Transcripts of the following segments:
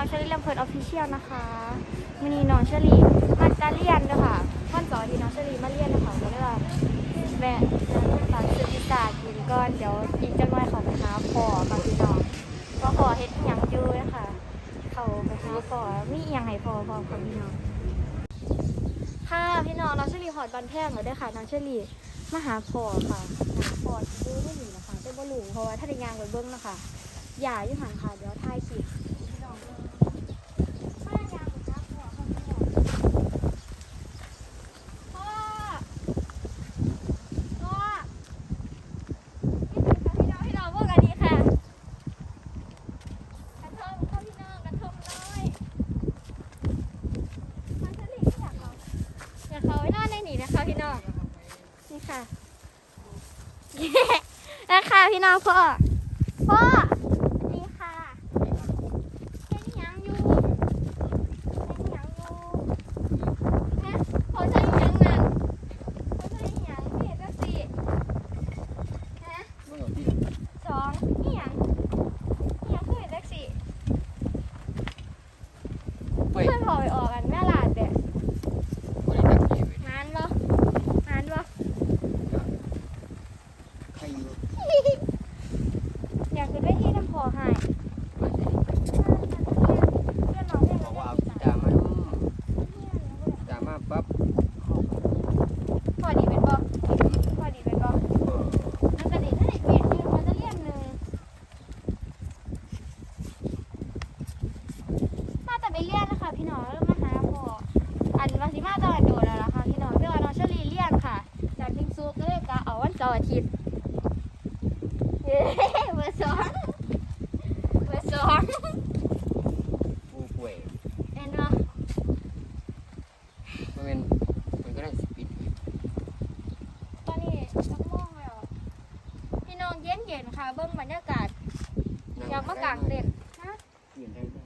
น้องเชอรี่ลำเพลินออฟฟิเชียลนะคะมินีน้องเชอรี่มันจะเรียนด้วยค่ะวันเสาร์ที่น้องเชอรี่มาเรียนนะคะก็เลยว่าแวะฝากซื้อพิซซ่ากินก่อนเดี๋ยวอีกจังหน่อยเขาไปหาพ่อค่ะพี่น้องก็ขอเฮ็ดอหย่างอยู่นะคะเขาไปหาพ่อมีอย่างให้พ่อพ่อค่ะพี่น้องค่ะพี่น้องน้องเชอรี่หอดบันแพงเลยด้วยค่ะน้องเชอรี่มาหาพ่อค่ะหาพ่อดูไม่หนีนะคะเป็นบ่หลูเพราะว่าถ้าได้ยางไปเบิ้งนะคะอย่าอยู่ห่างค่ะเดี๋ยวถ่ายคลิปพี่น้องเบิ่งถ้ายางไปครับพ่อเขาไม่บอกพ่อพ่อพี่น้องพี่น้องพวกอันนี้ค่ะกระทงเข้าพี่น้องกระทงน้อยมันจะหลีกอยากเขาอยากเขาไว้นอนในนี่นะคะพี่น้องนี่ค่ะ นะ คะพี่น้องพ่อ พ่อนี่ค่ะเป็นหยังอยู่เป็นหยังอยู่ฮะเขาใช้หยังนั่นเขาใช้หยังเห็นจังสิฮะสองนี่หยังนี่หยังคือเห็นจังสิเฮ้ยเพื่อนพอไปออกกันแม่หลานเด็กบ่ได้ตั้งใจไว้นานบ่นานบ่ใครอยู่ อยากขึ้นไปที่น้ำ พอให้มาสิเพื่อนน้องเพื่อนบมาอกว่าเอากีจ้ะตาร์มากีตาร์มาปั๊บพอดีเป็นบ่พอดีเป็นบ่เออมันกระดิ่งถ้าเด็กเปลี่ยนชื่อมันจะเรียกหนึ่งมาแต่ไปเรียนนะคะพี่น้องแล้วมาหาพ่ออันวาสิมาตอนโดนแล้วล่ะค่ะพี่น้องเรื่องน้องเชอลีเรียนค่ะจากทิงซุกก็เลยกะเอาวันเสาร์อาทิตย์เย้เบอร์สองเบอร์สอง ผู้ป่วย เอ็นบ่ มันเป็นมันก็ได้สปิด ตอนนี้สักโมงแล้วพี่น้องเย็นเย็นๆค่ะ เบิ้งบรรยากาศอยากมากางเต็นท์ฮะ เปลี่ยนได้ไหม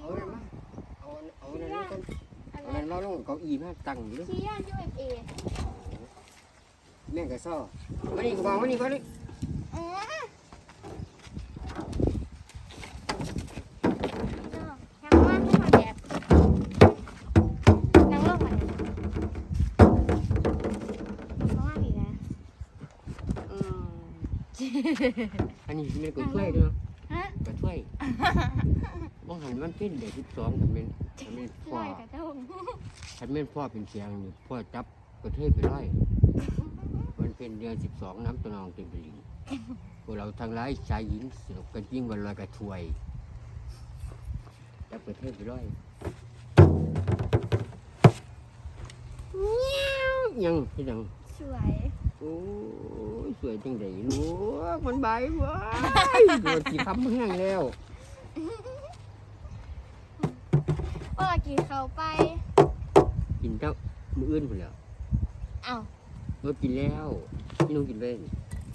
เอาเลยมาเอาเอาอันนั้นก่อน อัน เอา นั้ อั น นเราลง เก้าอี้มาตั้งอยู่ดิชี้ย่าน USA แม่งก็ซ้อมานี่ก็บอกมานี่ก่อนนี่อืมยังว่าให้มาแบบนั่งลงมาดิเพราะว่าดีนะอืมอันนี้มันก็ช่วยด้วยฮะก็ช่วยบ่หันมันเป็นเด็กสิบสองกันเป็น กันเป็นพ่ช่อวยกระทงฉันเป็นพ่อเป็นเสียงนี่พ่อจับประเทศไปร้อยมันเป็นเดือนสิบสองน้ำตะนองเต็มตลิ่งพวกเราทางร้ายชายหญิงสนุกกันยิ่งวันลอยกระถวยจับประเทศไปร้อยเงี้ยวยังที่ยังสวยโอ้ยสวยจังไดลูกมันใบายเว้ยโดนสีคำแห้งแล้ว ว่ากี่เขาไปกินเจ้ามืออื่นไปแล้วเอ้าเมื่อกินแล้วพี่น้องกินไป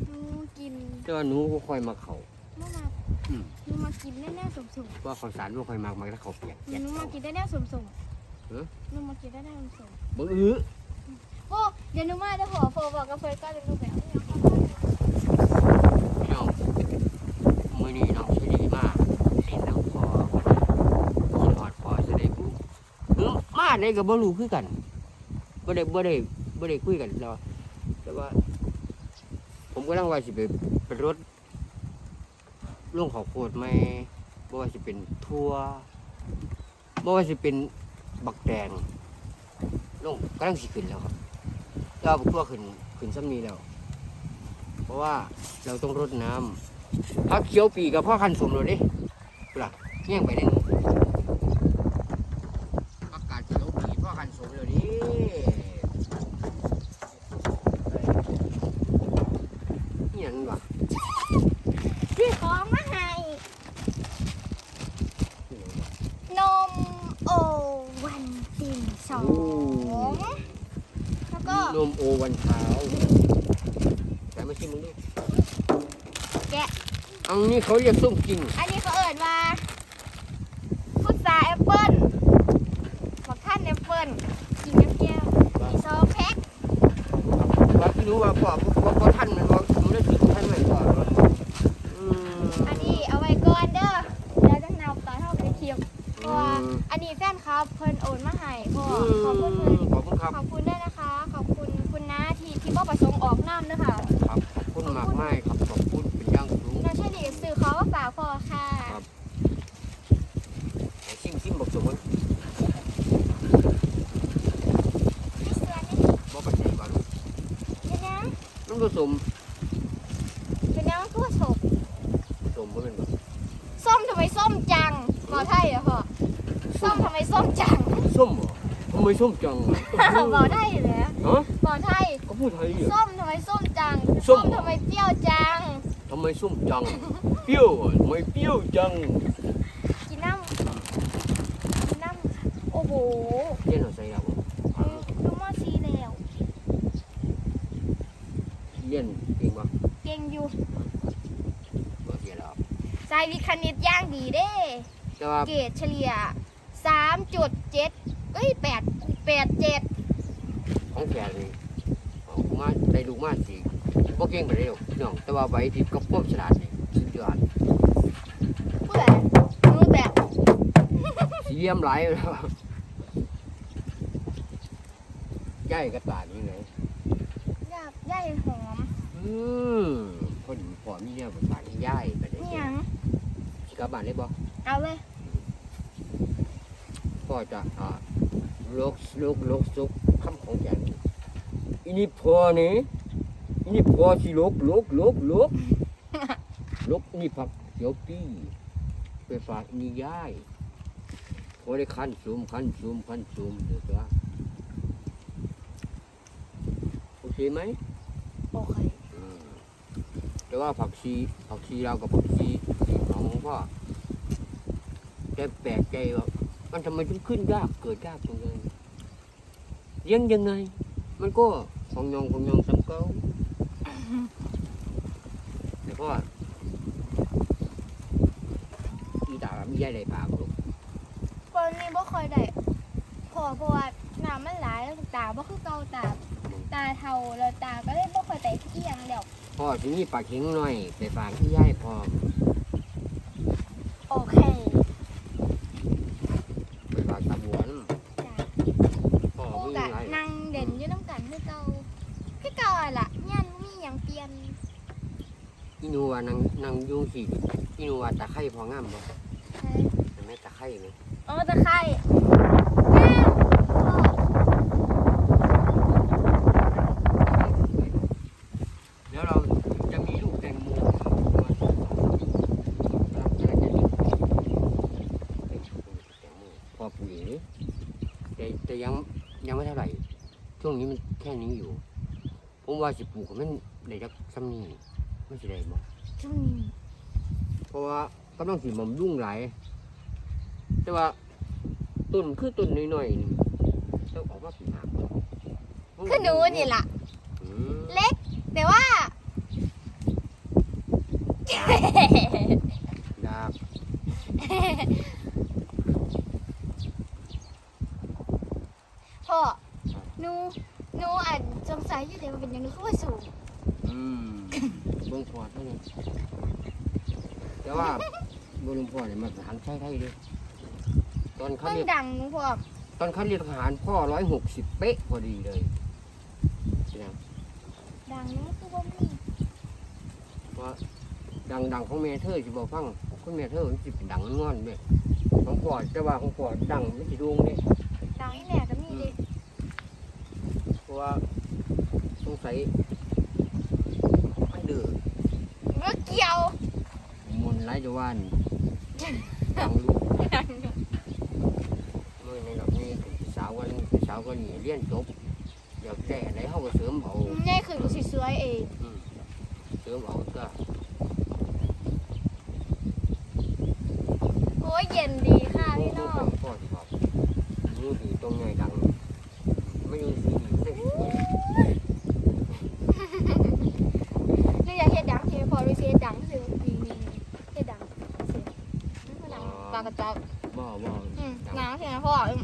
หนูกินแต่ว่าหนูก็คอยมาเขา เมื่อมาอืม หนูมากินแน่ๆสมว่าข้าวสารบ่คอยมากมากถ้าเขาเปียกๆหแยกนูมาเขา กินแน่ๆสมเอ้อๆหนูมากินแน่ๆสมบ่อื้อๆโอ้เดี๋ยวหนูมาจะขอโฟบอกกับเฟิร์สก็จะดูแบบนี้พี่น้องมื้อนี้น้องสิริมาเล่นน้ำพอสิฮอดพอสิได้กูเอ้อมาได้ก็บ่รู้คือกันบ่ได้บ่ได้บ่ได้คุยกันแล้วแต่ว่า ผมกำลังว่าสิไปไปรถลงข้าวโพดไหมบ่ว่าสิเป็นทั่วบ่ว่าสิเป็นบักแดงลงกำลังสิขึ้นแล้วครับแต่ว่าบักทั่วขึ้นขึ้นซ้ำนี้แล้ว เพราะว่าเราต้องรดน้ำพักเขียวปีกับพ่อคันสมเลยดิปล่ะเงี้ยงไปเด่นอากาศเขียวปีพ่อคันสมเลยดินี่ยังวะ พี่ของมาให้นมโอวันติ่งสองแล้วก็ นมโอวันเช้าแต่ไม่ใช่มึงดิ แกะ อันนี้เขาเรียกส้มจริงอันนี้เขาเอิดว่าพุทราแอปเปิ้ลบักท่านแอปเปิ้ลกินกับแก้วมีซอสแพ็ค ว่าที่รู้ว่าพ่อพ่อพ่อท่านมันว่าผมได้ถึงท่านไหมพ่ออืม อันนี้เอาไว้ก่อนเด้อเดี๋ยวจะนำตอนเข้าไปเคียม อันนี้แฟนครับเพิ่นโอนมาให้พ่อ อื ขอบคุณ ม เพิ่น ขอบคุณครับ ขอบคุณด้วยนะคะ ขอบคุณคุณน้าที่ที่บ่ประสงค์ออกน้ำด้วยค่ะ ครับขอบคุณมากไม่ครับขอบคุณเป็นอย่างสูง น้องเชลีสื่อเขาว่าฝากพ่อค่ะ ครับ ไอ้ซิมซิมบอกสมมติ พี่เสือนี่ บ่ปัจจัยว่าลูก เป็นยัง มันผสมเป็นยังคือศพผสมบ่เป็นบ่ส้มทำไมส้มจังขอไทยเหรอพ่อส้มทำไมส้มจังส้มบ่ทำไมส้มจังอะบอกไทยเหรอฮะบอกไทยก็พูดไทยอะส้มทำไมส้มจังส้ส้มมทำไมเปรี้ยวจัง ทำไมส้มจัง เปรี้ยวอะทำไมเปรี้ยวจังกินน้ำกินน้ำโอ้โหเรียนเอาใส่เราบ่ ดูมอซีแล้ว เรียนเก่งบ่ เก่งอยู่ บ่เสียแล้ว สายวิทย์คณิตย่างดีเด้ แต่ว่าเกรดเฉลี่ย3.7เอ้ย8 87ของแกนี่เอามาได้ลูกมาสิบ่เก่งไปเร็วพี่น้องแต่ว่าไหวพริบกับความฉลาดนี่สุดยอดผู้ใดรู้แต่สีเยี่ยมหลายแล้วย่ายกระต่ายนี่ไงยากย่ายหอมอืมพอดีพอมีเนี่ยภาษาที่ย่ายไปได้ นี่หยังสิ กลับบ้านได้บ่เอาเลยพ่อจะอ่าลกลกลกซุกคำของแกนี่อีนี่พอนี่อีนี่พอสิลกลกลกลกลกนี่ผักเขียวปี้ไปฝากอีนี่ย่ายพอได้คันซูมคันซูมคันซูมเดี๋ยวจะโอเคไหมโอเคอืมแต่ว่าผักชีผักชีเรากับผักชีสี ของพ่อแกแปลกใจว่ามันทำไมถึงขึ้นยากเกิดยากจังเลยเลี้ยังยังไง มันก็ของยองของยองสำเก้าแต่พ่ออีตามีใยใดปากลูกคนนี้บ่ค่อยได้พอเพราะว่าน้ำมันหลายแล้วตาบ่คือเก่าตาตาเทาแล้วตาก็เลยบ่ค่อยได้เที่ยงแล้วพ่อทีนี้ปากเข็งหน่อยไปฝากที่ย่ายพ่อโอเค ไปฝากตาบวน จ้ะ พ่อ คู่ ไม่ กั มี บ ไร นั่งเด่นอยู่น้ำกันคือเก่าคือเก่าอะล่ะยันบ่มีหยังเปลี่ยน อีนูว่า นางนางยุงสีอีนูว่าตะไคร่พองามบ่ใช่เห็นไหมตะไคร่ไหมอ๋อตะไคร้แม่พ่อเดี๋ยวเราจะมีลูกแตงโมมาพอปลูกอย่างนี้แต่แต่ยังยังไม่เท่าไหร่ ช่วงนี้มันแค่นี้อยู่ ผมว่าสิปลูกให้มันได้จักซ้ำนี้ไม่สิได้บ่ช่วงนี้ เพราะว่าก็ต้องสิมันยุ่งหลายแต่ว่าต้นคือต้นน้อยๆนี่ต้องออกมาเป็นหางคือหนูนี่ล่ะ อืมเล็ก แต่ว่า ดาบพ่อหนูหนูอ่านสงสัยอยู่แต่ว่าเป็นหยังหนูคือว่าสูง อืมเบิ่งพอดเท่านี้แต่ว่าบรุงพอเนี่ยมาทหารใช้ไทยเด้วยตอนเขามันเรียกดังหนูพ่อตอนเขาเรียกทหารพ่อร้อยหกสิบเป๊ะพอดีเลยนะดังหนูคือว่ามีว่าดังดังของแม่เธอสิบอกฟังคุณแม่เธอมันสิเป็นดังงอนเนี่ยของพ่อแต่ว่าของพ่อดังไม่สิดวงเนี่ย ดังอีแม่ก็มีเดิ เพราะว่าสงสัยมัน ดื้อเมื่อเกี่ยวมนต์ไร้จะว่านดังลูกดังอยู่เมื่อในดอกนี้พี่สาววันพี่สาวก็หนีเรียนจบอยากแต่ไหนเขาก็เสริมเอาง่ายขึ้นกูสิสวยเองอืมเสริมเอาก็โอ้ยเย็นดีค่ะพี่น้องพ่อที่บอกมือดีตรงไงดัง ไม่รู้สีดีไม่รู้สี หรืออยากเฮ็ดดังที่พอรู้สิเฮ็ดดังคือนี่นี่นี่เฮ็ดดังสินั่นคือดัง ปลากระจับบ่บ่อืมหนาวใช่ไหมพ่ออืม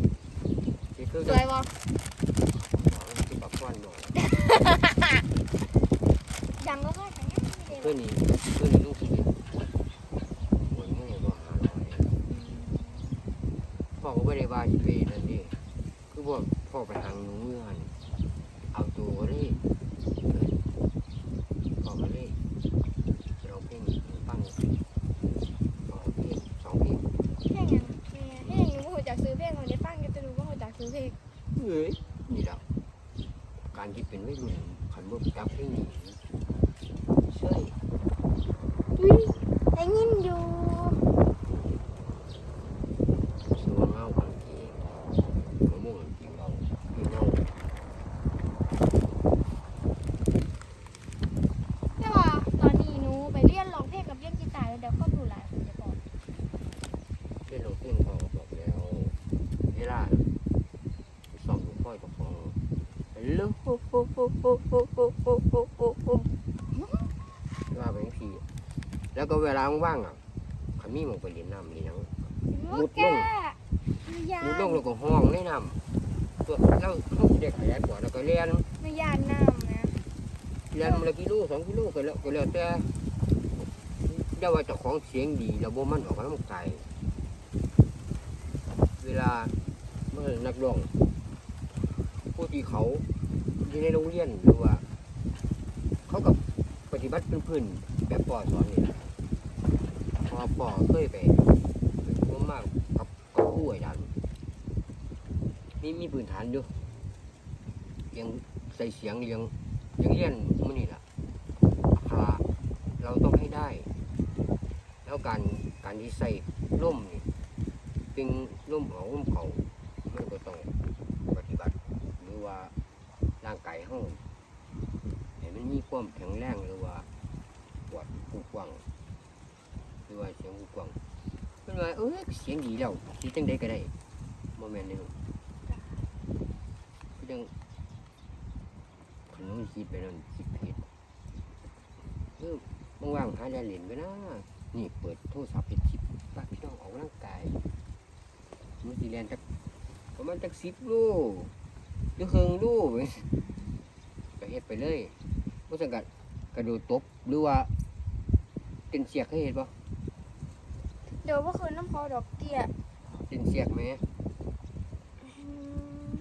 ที่คือสจะวยบ่ที่ปักควันบ่ ดังก็ค่อยแต่งงานไม่ได้หรเพื่ออกนนี่เพื่อนนี่ลูกสีหวนมือบ่หาหน่อย พ่อก็ไม่ได้ว่าสิไปนั่นนี่คือว่าพ่อไปหางหนูเงินเอาตัวเลยเออพ่อก็เลยไปร้องเพลงฟังสองเพลงสองเพลง เพลงยังแม่เพลงหนูบ่รู้จักซื้อเพลงของเด็ฟังอยู่แต่หนูบ่รู้จักซื้อเพลง เอ้ยนี่แหละการที่เป็นวัยรุ่นขันบ่จับเพลง ว่าเป็นพีแล้วก็เวลาว่างอะขมีมันไปเล่นน้ำเล่นหยัง มุดลง ยานมุดลงแล้วก็ห้องในน้ำตัวเราเราเด็กขยายปอดแล้วก็เรียนไม่ยานน้ำนะเรียนมาละกิโลสองกิโลก็แล้วก็แล้วแต่เจ้าว่าเจ้าของเสียงดีแล้วบ่มันออกกำลังกายเวลาเมื่อนักร้องผู้ที่เขา อยู่ในโรงเรียนหรือว่า เขากับปฏิบัติพื้นๆแบบปอสอนนี่แหละพอปอเคยไปไปร่วมมากกับกับผู้อาจารย์มีมีพื้นฐานอยู่ยังใส่เสียงเรียงย่างเรียนมันนี่แหละอัคราเราต้องให้ได้ แล้วการการที่ใส่ร่มนี่เป็นร่มของร่มเขามันก็ต้องปฏิบัติหรือว่า ร่างกายเฮาให้มันมีความแข็งแรงหรือว่าปวดผูกวังหรือว่าเสียงผูกวังเป็นว่าเอ้ยเสียงดีแล้วสิจังได้ก็ได้โมเมนต์นี่ลูกคือจังขนมคิดไปนั่นคิดผิดเออว่างๆหาแดนเหรียญไปนะนี่เปิดโทรศัพท์เป็นคลิปปากพี่น้องออกกำลังกายมันสีแลนจักประมาณจักสิบลู กหรือเคิงลูกก็เฮ็ดไปเลยว่าสังกัดกระโดดตบหรือว่าเป็นเสียกเคยเห็นปะเดี๋ยวว่าคืนน้ำพอดอกเกี้ยเป็นเสียกไหมอืม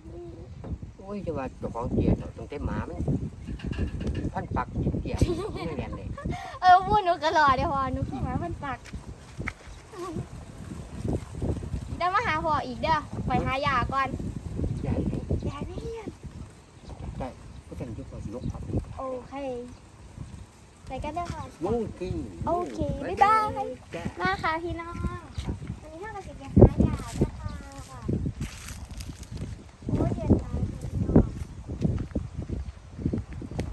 โอ้ยจะว่าเจ้าของเกียร์เนาะตั้งแต่หมามันพันปักเกียร์ไม่เรียนเลยเออพูดหนูก็รอเดี๋ยวพอหนูขึ้นมาเพันปักเดี๋ยวมาหาพ่ออีกเด้อไปหายาก่อน ใหญ่เลย ยายไม่เรียน ได้ ก็จะยกครับโอเคไปกันเด้อค่ะ โอเคโอเคบ๊ายบายมาค่ะพี่น้องวันนี้ถ้าเราจะไปหายานะคะโอ้ยเย็นตายพี่น้อง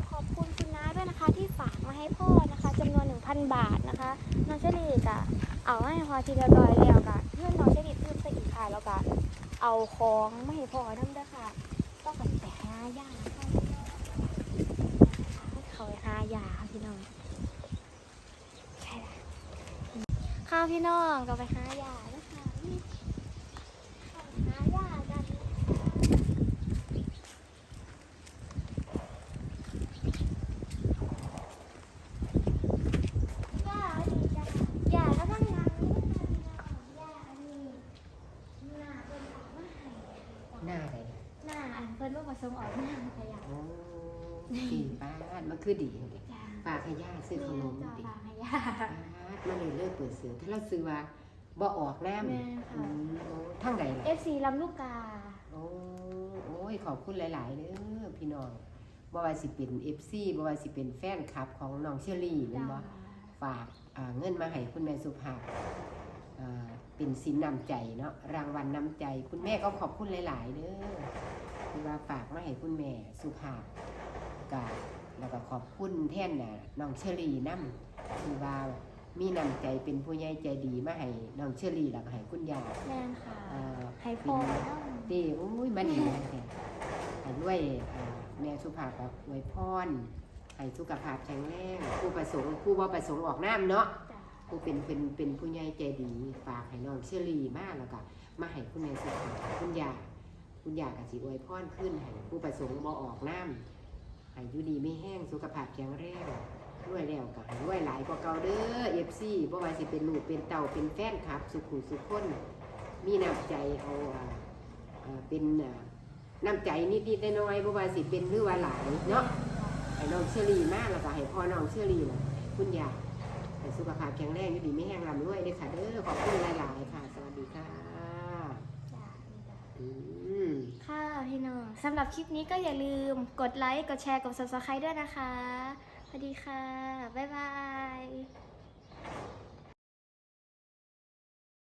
ขอบคุณคุณน้าด้วยนะคะ ที่ฝากมาให้พ่อนะคะจำนวน1,000บาทนะคะน้องเชลีกะเอาให้พอทีเรียบร้อยแล้วกะเพื่อนน้องเชลีตื้นไปอีกค่ะแล้วกะเอาของไมาให้พ่อน้ำด้วยค่ะต้องกันแต่หายาค่ะายาพี่น้อง ใช่ละค่ะพี่น้องก็ไปหายานะคะนี่หายากันยาดีจ้ะยาก็ต้องงานนี้นะคะยาอันนี้หน้าเป็นออกมาให้ หน้าเลย หน้าอันเพิ่นว่าผสมออกหน้าขยะ โอ้ดีป้าดมัน คือดีเลยจ้าฝากให้ย่าซื้อขนมจ้าดิฝากให้ยาป้าดมันเลยเลิกเปิดซื้อถ้าเราซื้อว่าบ่ออกแล้วแม่ค่ะอืมโอ้ทั้งไหนล่ะ FC ลำลูกกา โอ้โอ้ยขอบคุณหลายๆเด้อพี่น้องบ่ว่าสิเป็น FC บ่ว่าสิเป็นแฟนคลับของน้องเชอรี่แม่นบ่ฝากอ่าเงินมาให้คุณแม่สุภาพอ่าเป็นสินนำใจเนาะรางวัลนำใจ คุณแม่ก็ขอบคุณหลาย ๆเด้อที่ว่าฝากมาให้คุณแม่สุภาพกา แล้วก็ขอบคุณแท่นน่ะน้องเชอรี่นํที่ว่ามีนำใจเป็นผู้ใหญ่ใจดีมาให้น้องเชอรี่แล้วก็ให้คุณยายแม่นค่ะเอ่อให้พ่อดีโอ้ยมันดีนะแท้ให้ด้วยอ่าแม่สุภาพกับอวยพรให้สุขภาพแข็งแรงผู้ประสงค์ผู้ว่าประสงค์ออกน้ำเนาะ จ้ะผู้เป็นเป็นเป็นผู้ใหญ่ใจดีฝากให้น้องเชอรี่มาแล้วก็มาให้คุณแม่สุขภาพคุณยาคุณยากับสิอวยพรขึ้นให้ผู้ประสงค์บ่ออกน้ำ ให้อยู่ดีไม่แห้งสุขภาพแข็งแรงด้วยแล้วก็ให้ด้วยหลายกว่าเก่าเด้อเอฟซีบ่ว่าสิเป็นลูกเป็นเต่าเป็นแฟนคลับ สุขุสุขคน มีน้ำใจเอาเป็นน้ำใจนิดๆน้อยๆบ่ว่าสิเป็นหรือว่าหลายเนาะให้น้องเชอรี่มากแล้วก็ให้พ่อน้องเชอรี่ล่ะคุณยายให้สุขภาพแข็งแรงอยู่ดีไม่แห้งลำด้วยเลยค่ะเด้อขอบคุณหลายๆค่ะ สวัสดีค่ะ ค่ะพี่น้องสำหรับคลิปนี้ก็อย่าลืมกดไลค์ กดแชร์ กด subscribe ด้วยนะคะ สวัสดีค่ะ บ๊ายบาย